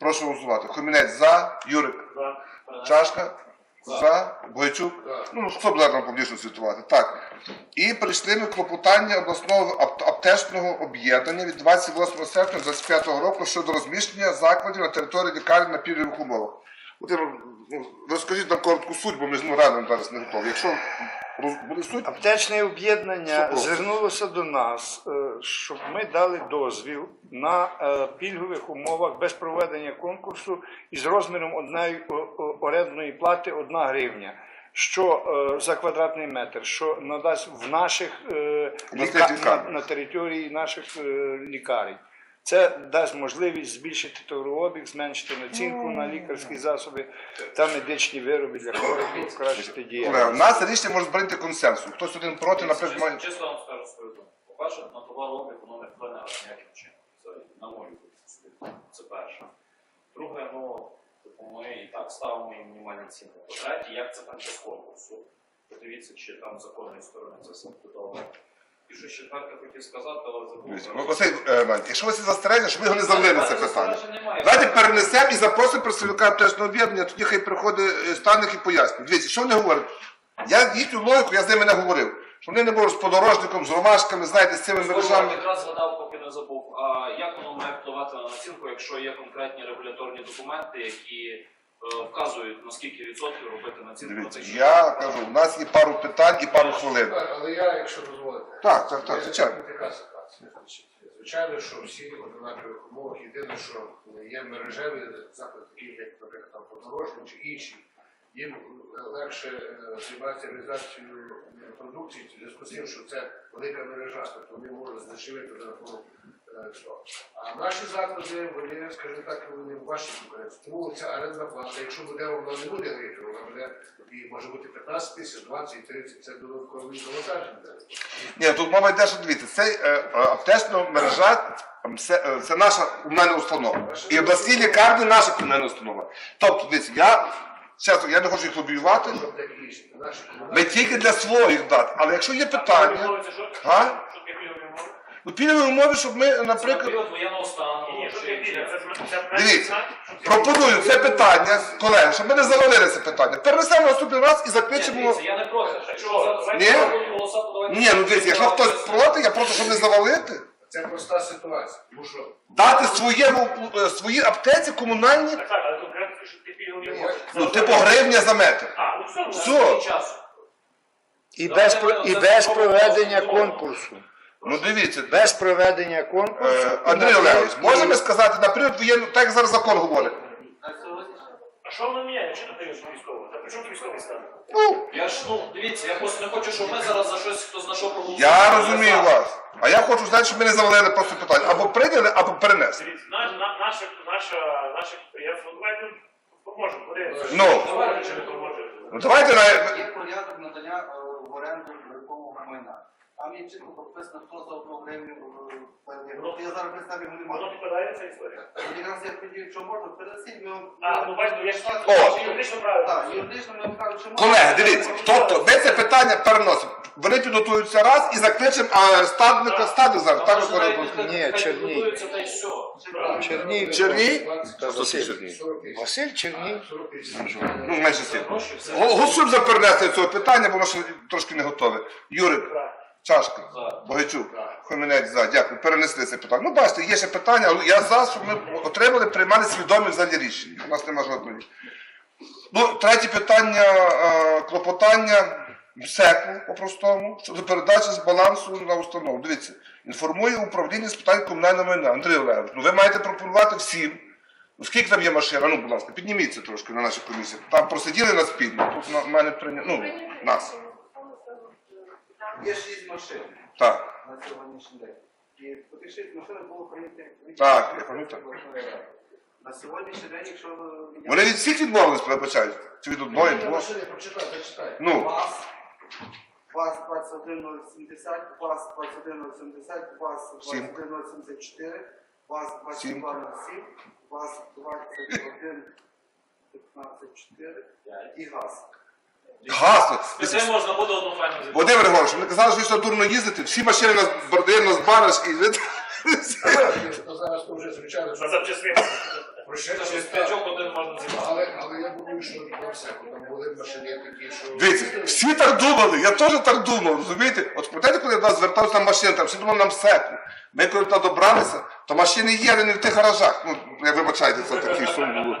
Прошу голосувати. Хомінець за, Юрик, За. Чашка, за, Бойчук. Ну, хто буде нам публічно світувати? Так. І прийшли ми клопотання обласного аптечного об'єднання від 28 серпня 2025 року щодо розміщення закладів на території лікарні на пільгових умовах. От, ну, розкажіть нам коротку суть, бо ми ж ну, реально зараз не готові. Якщо роз- буде суть, Аптечне об'єднання звернулося до нас, е, щоб ми дали дозвіл на е, пільгових умовах без проведення конкурсу із розміром одної орендної плати 1 гривня. Що е, за квадратний метр, що надасть в наших е, ліка- на, лікарнях. на території наших е, лікарень. Це дасть можливість збільшити товарообіг, зменшити націнку на лікарські засоби та медичні вироби для хворих і покращити Колеги, у нас рішення може зберегти консенсус. Хтось один проти, наприклад, має. Чесно вам скажу свою думку. По-перше, на товарообіг воно не вплине ніяким чином. Це на мою думку. Це перше. Друге, ну, типу, ми і так ставимо їм мінімальні ціни. По-третє, як це там без конкурсу. Подивіться, чи там з законної сторони це все добре. І що четверте хотів сказати, але забув. Ну, е, якщо ви це застереження, щоб ви його не завели на це питання. Давайте перенесемо і запросимо представника аптечного об'єднання, тоді хай приходить е, і пояснює. Дивіться, що вони говорять? Я їхню логіку, я з ними не говорив. Що вони не можуть з подорожником, з ромашками, знаєте, з цими мережами. якраз згадав, поки не забув. А як воно має впливати на націнку, якщо є конкретні регуляторні документи, які е, вказують на скільки відсотків робити націнку на Дивіться, я кажу, у нас є пару питань і пару хвилин. Так, але я, якщо дозволите, Так, так, так, є звичайно. така ситуація. Звичайно, що всі в однакових умовах, єдине, що є мережеві заклади, такі як, наприклад, там подорожні чи інші, їм легше е, займатися реалізацією е, продукції в зв'язку з тим, що це велика мережа, тобто вони можуть здешевити за рахунок е, цього. А наші заклади, вони, скажімо так, вони важчі конкуренції. Тому ця орендна плата, якщо буде вона не буде гривень, вона буде і може бути 15 тисяч, 20, 30, це додаткові завантаження. Ні, тут мова йде, що дивіться, це е, е, аптечна мережа, це, е, це наша комунальна установа. І обласні лікарні наша комунальна установа. Тобто, дивіться, я чесно, я не хочу їх лобіювати. Ми тільки для своїх дати. Але якщо є питання, а? у пільговій умові, щоб ми, наприклад, Дивіться, пропоную це питання, колеги, щоб ми не завалили це питання. Перенесемо наступний раз і Ні, закличемо. я не проти. Ні? Ні, ну дивіться, якщо хтось проти, я проти, щоб не завалити. Це проста ситуація. Дати своєму е, своїй аптеці комунальні, Так, так, але конкретно, що ти пільгові умови. Ну, типу гривня за метр. А, ну все, ну, Все. часу. І без, про- і без проведення конкурсу. Ну дивіться, Без проведення конкурсу. е, Андрій Олегович, можемо сказати, наприклад, воєнну, так як зараз закон говорить. А що воно міняє? Чи ти військово? Та при чому тут військовий стан? Ну, Я ж, ну, дивіться, я просто не хочу, щоб ми зараз за щось, хто знайшов проголосував. я розумію вас. А я хочу знати, щоб ми не завалили просто питання. Або прийняли, або перенесли. Дивіться, на, на, наше, наше, наше підприємство, давайте поможемо, подивимося. Ну. Давайте, чи не поможе. Ну давайте на. Є порядок надання е, в оренду нерухомого майна. Там є чітко прописано, хто за одну гривню е, передає. Я зараз представлю його Воно немає. підпадає ця історія. От Якраз я хотів, якщо можна, перенесіть ми вам. А, ну бачите, я ж О! юридично правильно. Так, юридично ми вам кажемо, що можна. Колеги, дивіться, тобто ми це питання переносимо. Вони підготуються раз і закличемо а, стадника стадник зараз. Так Може, навіть нехай- Ні, нехай Чернігів. підготуються та й все. Чернігів. Черній? Василь. 40 тисяч. Василь Чернігів. 40 тисяч. Ну, менше сім. Голосуємо за перенесення цього питання, бо воно ще трошки не готове. Юрик, Так. Чашка, За. Богачук, Хомінець за. Дякую. Перенесли це питання. Ну, бачите, є ще питання, але я за, щоб ми отримали, приймали свідомі взагалі рішення. У нас немає жодної. Ну, третє питання, е, клопотання МСЕКу по-простому, щодо передачі з балансу на установу. Дивіться, інформує управління з питань комунального майна. Андрій Олегович, ну ви маєте пропонувати всім. Ну, скільки там є машин? Ну, будь ласка, підніміться трошки на нашій комісії. Там просиділи на спільно, тут на мене прийняли. Ну, нас. Є шість машин Так. на сьогоднішній день. І по тих шість машин було прийнято. Так, я пам'ятаю. На сьогоднішній день, якщо ви- Вони від всіх відмовились, перебачають? Чи від одної, двох? машини, прочитай, зачитай. Ну, ВАЗ, ВАЗ 21070, ВАЗ 21070, ВАЗ Сім. 21074, ВАЗ Сім. 2207, ВАЗ 21154 і ГАЗ. Гасло. Це можна буде одну файну зібрати. Володимир Григорович, вони казали, що ви дурно їздити, всі машини нас бордаємо, нас бариш і ви- зараз то вже звичайно, На що запчастини. Це один можна зібрати. Але, але я думаю, що на все, там були машини такі, що... Дивіться, всі так думали, я теж так думав, розумієте? От пам'ятаєте, коли до нас звертався на машину, там всі думали нам секу. Ми коли туди добралися, то машини є, але не в тих гаражах. Ну, я вибачайте, це такий сум було.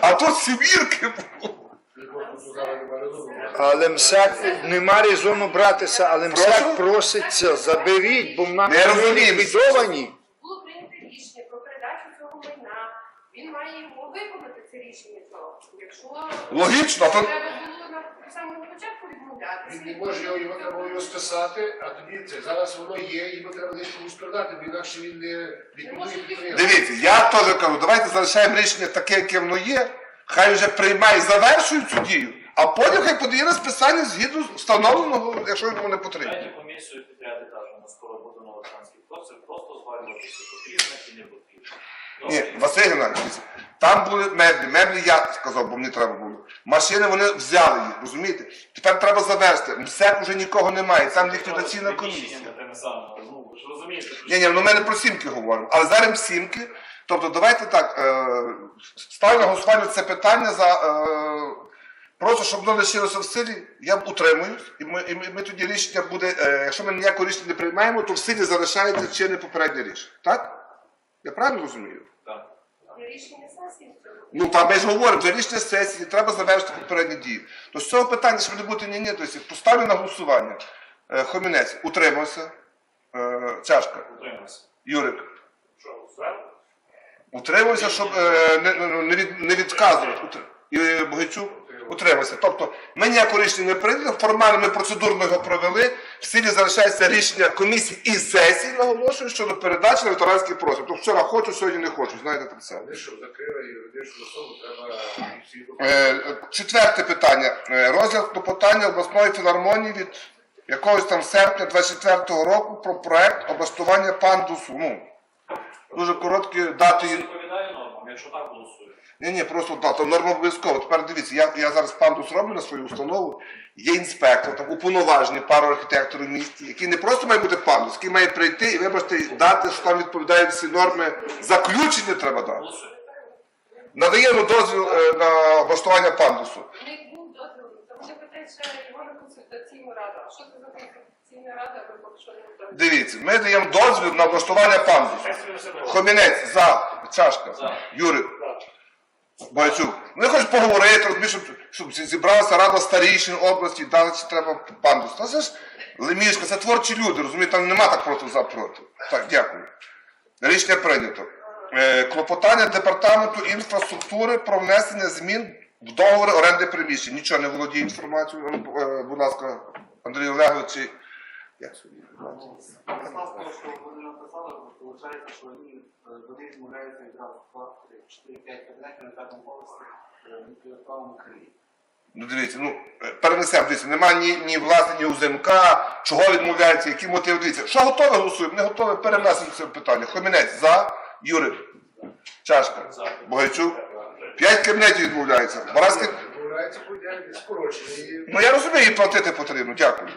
А тут сімірки було. І корпусу зараз немає розуму. Але МСЕК нема резону братися, але Прошу? МСЕК проситься, заберіть, бо в нас Не розумію. ліквідовані. було прийнято рішення про передачу цього майна. Він має його виконати це рішення цього. Якщо Логічно, то- треба було на самому початку відмовлятися. Він не може його, його треба його списати, а тоді це зараз воно є, і йому треба лише комусь продати, бо інакше він не ліквідує підприємство. Дивіться, я теж кажу, давайте залишаємо рішення таке, яке воно є. Хай вже приймає, завершує цю дію, а потім хай подає на списання згідно встановленого, якщо йому не потрібно. Третю комісію підряди кажемо, скоро буде новий транспорт. Просто звалюватися потрібно чи не потрібно. Ні, Василь Геннадійович, там були меблі. Меблі я сказав, бо мені треба було. Машини вони взяли їх, розумієте? Тепер треба завершити. МСЕК вже нікого немає, там ліквідаційна комісія. Ну, ви ж розумієте, Ні, ні, ну ми не про сімки говоримо. Але зараз сімки. Тобто давайте так, е, ставлю на голосування це питання за. Е, Просто щоб воно лишилося в силі, я б утримуюсь, і ми, і ми, ми тоді рішення буде, е, якщо ми ніякого рішення не приймаємо, то в силі залишається чинне попереднє рішення. Так? Я правильно розумію? так. Рішення сесії. Ну, там ми ж говоримо, це рішення сесії, треба завершити попередні дії. То з цього питання, щоб не бути ні-ні, то есть поставлю на голосування. Е, Хомінець, утримався. Е, Чашка. Утримуємося. Юрик. Що, зверху? Утримався, щоб е, не, не, не від, не відказувати. Утр- І е, утримався. Тобто ми ніякого рішення не прийняли, формально ми процедурно його провели. В силі залишається рішення комісії і сесії, наголошую, щодо передачі на ветеранський просіб. Тобто вчора хочу, сьогодні не хочу. Знаєте треба всі Е, Четверте питання. Е, Розгляд клопотання обласної філармонії від якогось там серпня 24-го року про проект облаштування пандусу. Ну, дуже короткі дати. Відповідає нормам, якщо так голосує. Ні, ні, просто да, то норма обов'язково. Тепер дивіться, я, я зараз пандус роблю на свою установу. Є інспектор, там уповноважений пару архітекторів в місті, який не просто має бути пандус, який має прийти і вибачте, дати, що там відповідають всі норми. Заключення треба дати. Голосує. Надаємо дозвіл е, на облаштування пандусу. У них був дозвіл, то вони питають ще його на консультаційну раду. А що це за консультаційна Дивіться, ми даємо дозвіл на облаштування пандусу. Хомінець за чашка. Юрик. Бойцюк. Ну, я поговорити, розумієш, щоб, щоб зібралася рада старішин області, дали чи треба пандус. Та це ж лемішка, це творчі люди, розумієте, там нема так просто за проти. Так, дякую. Рішення прийнято. Е, клопотання департаменту інфраструктури про внесення змін в договори оренди приміщень. Нічого не володіє інформацією. Е, будь ласка, Андрій Олегович. Як що вони написали, виходить, що вони, е, відмовляються якраз 2, 3, 4, 5 кабінетів на п'ятому поверсі е, в інтелектуальному Києві. Ну дивіться, ну е, перенесемо, дивіться, немає ні, ні власне, ні УЗМК, чого відмовляється, які мотиви. Дивіться, що готове голосуємо, не готове, перенесемо це питання. Хомінець за, Юрик, Чашка. Богайчук. П'ять кабінетів відмовляється. Скорочені. ну я розумію, і платити потрібно, дякую.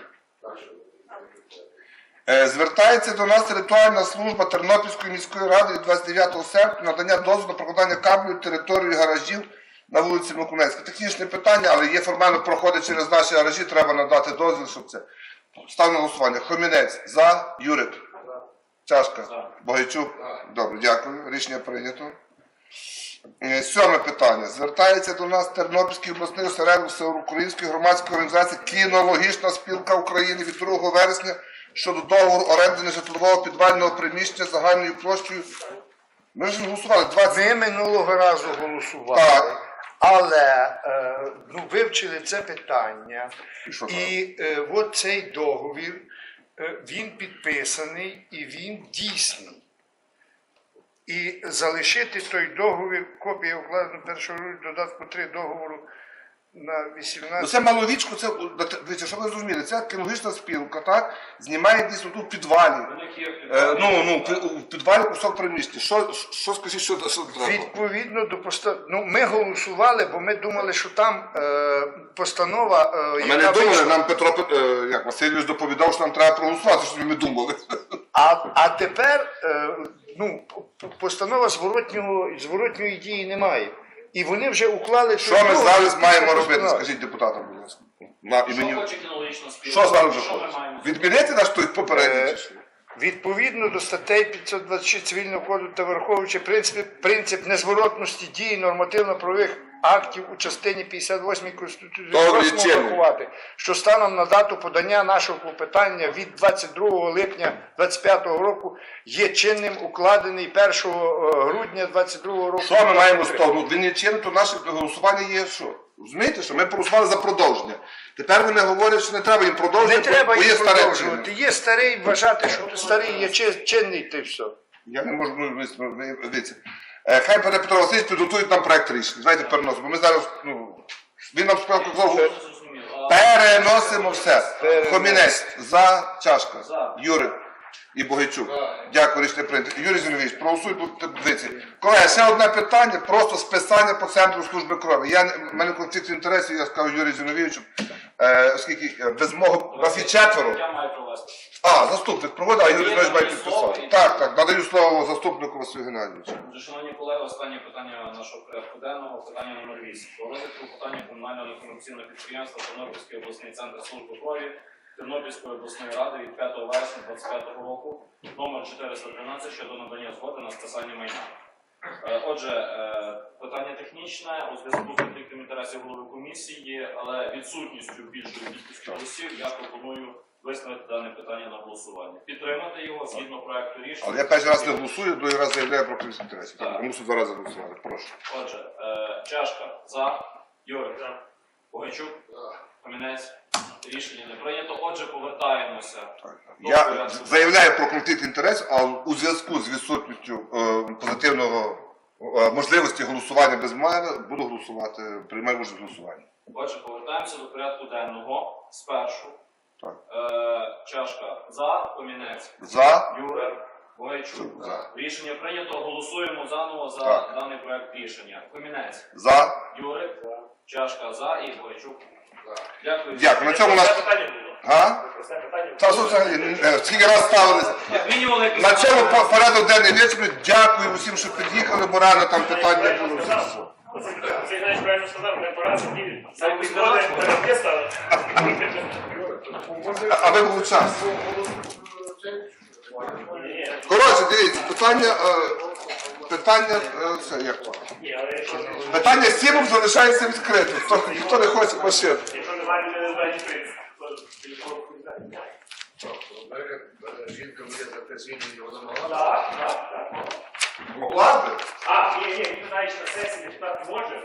Е, Звертається до нас ритуальна служба Тернопільської міської ради від 29 серпня надання дозволу на прокладання кабелю території гаражів на вулиці Микунецька. Технічне питання, але є формально проходить через наші гаражі, треба надати дозвіл, щоб це. Ставлю на голосування. Хомінець за, Юрик. Чашка. Богайчук. Добре, дякую. Рішення прийнято. Е, Сьоме питання. Звертається до нас Тернопільський обласний осередок Всеукраїнської громадської організації Кінологічна спілка України від 2 вересня щодо договору оренди нежитлового підвального приміщення загальною площею. Ми ж голосували 20. Ми минулого разу голосували, Так. але е, ну, вивчили це питання. І що? І е, от цей договір, е, він підписаний і він дійсний. І залишити той договір, копія укладено першого додатку 3 договору на Ну 18 це маловічку, це дивіться, щоб ви зрозуміли, це кінологічна спілка, так? Знімає дійсно тут в підвалі. У них є Е, ну, ну, в підвалі кусок приміщення. Що, що скажіть, що, що треба? Відповідно до постанов... ну, ми голосували, бо ми думали, що там е, постанова. Е, Ми не яка думали, вийшла- нам Петро Пет- е, як Васильович доповідав, що нам треба проголосувати, що ми думали. А, а тепер е, ну, п- постанова зворотнього, зворотньої дії немає. І вони вже уклали Що ми зараз маємо робити? Скажіть депутатам, будь ласка. На імені. Що зараз виходить? Відмінити наш той попередній Е, чи що? Відповідно до статей 526 цивільного кодексу та враховуючи принцип, принцип незворотності дії нормативно-правових актів у частині 58 Конституції, врахувати, що станом на дату подання нашого клопотання від 22 липня 25 року є чинним укладений 1 грудня 22 року. Що ми маємо з того? Ну, він є чином, то наше голосування є що? Розумієте, що ми проголосували за продовження. Тепер вони говорять, що не треба їм Не продовжувати, треба бо є їх старе продовжувати. Є старий, вважати, що старий є чинний, ти все. Я не можу, ну, Е, Хай Петро Петро Васильович підготують нам проект рішення. Знаєте, переносимо. Бо ми зараз, ну, він нам спочатку? А, переносимо все. Хомінець, за, чашка. Юрик і Богайчук. Дякую, рішення прийнято. Юрій Зінович, проголосуй тут таблиці. Колеги, ще одне питання, просто списання по центру служби крові. Я, в мене конфлікт інтересів, я скажу Юрію Зіновійовичу, е, оскільки е, без мого, вас є четверо. Я маю провести. А, заступник проводить, а Юрій Є Зіновійович має підписати. Так, так, надаю слово заступнику Василю Геннадійовичу. Шановні колеги, останнє питання нашого порядку денного, питання номер 8. Про розвитку питання комунального некомерційного підприємства Тернопільський обласний центр служби крові Тернопільської обласної ради від 5 вересня 2025 року, номер 413 щодо надання згоди на списання майна. Е, Отже, е, питання технічне у зв'язку з конфліктом інтересів голови комісії, але відсутністю більшої кількості голосів я пропоную виставити дане питання на голосування. Підтримати його згідно проекту рішення. Але я перший раз не голосую, другий раз заявляю про конфлікт інтересів. Так. Мушу два рази голосувати. Прошу. Отже, е, чашка за, За. Погачук, За. Камінець. Рішення не прийнято. Отже, повертаємося. Я заявляю про конфлікт інтересів, а у зв'язку з відсутністю е, позитивного е, можливості голосування без мене буду голосувати, приймаю участь в голосуванні. Отже, повертаємося до порядку денного. Спершу. Так. Е, чашка за, Камінець, За, Юрик, Погачук. За. Рішення прийнято. Голосуємо заново за Так. даний проект рішення. Камінець, за. Юрик, чашка за і Погачук. Дякую. Дякую. На цьому у нас. питання було. Га? Та що взагалі, е, скільки раз ставилися. Як мінімум, як На цьому по- порядок денний вичерпний. Дякую усім, що під'їхали, бо рано там питань не було. Це знаєш, правильно сказав, не пора сидіти. Це підходить. А ви був час. Коротше, дивіться, питання. е, Питання. е, Це як то? Питання з сімом залишається відкритим. Хто, ніхто не хоче машин. якщо немає людей, е, жінка буде за те звільнення, вона могла. Так, так, так. Могла би. А, ні, ні, ти знаєш, на сесії депутат може.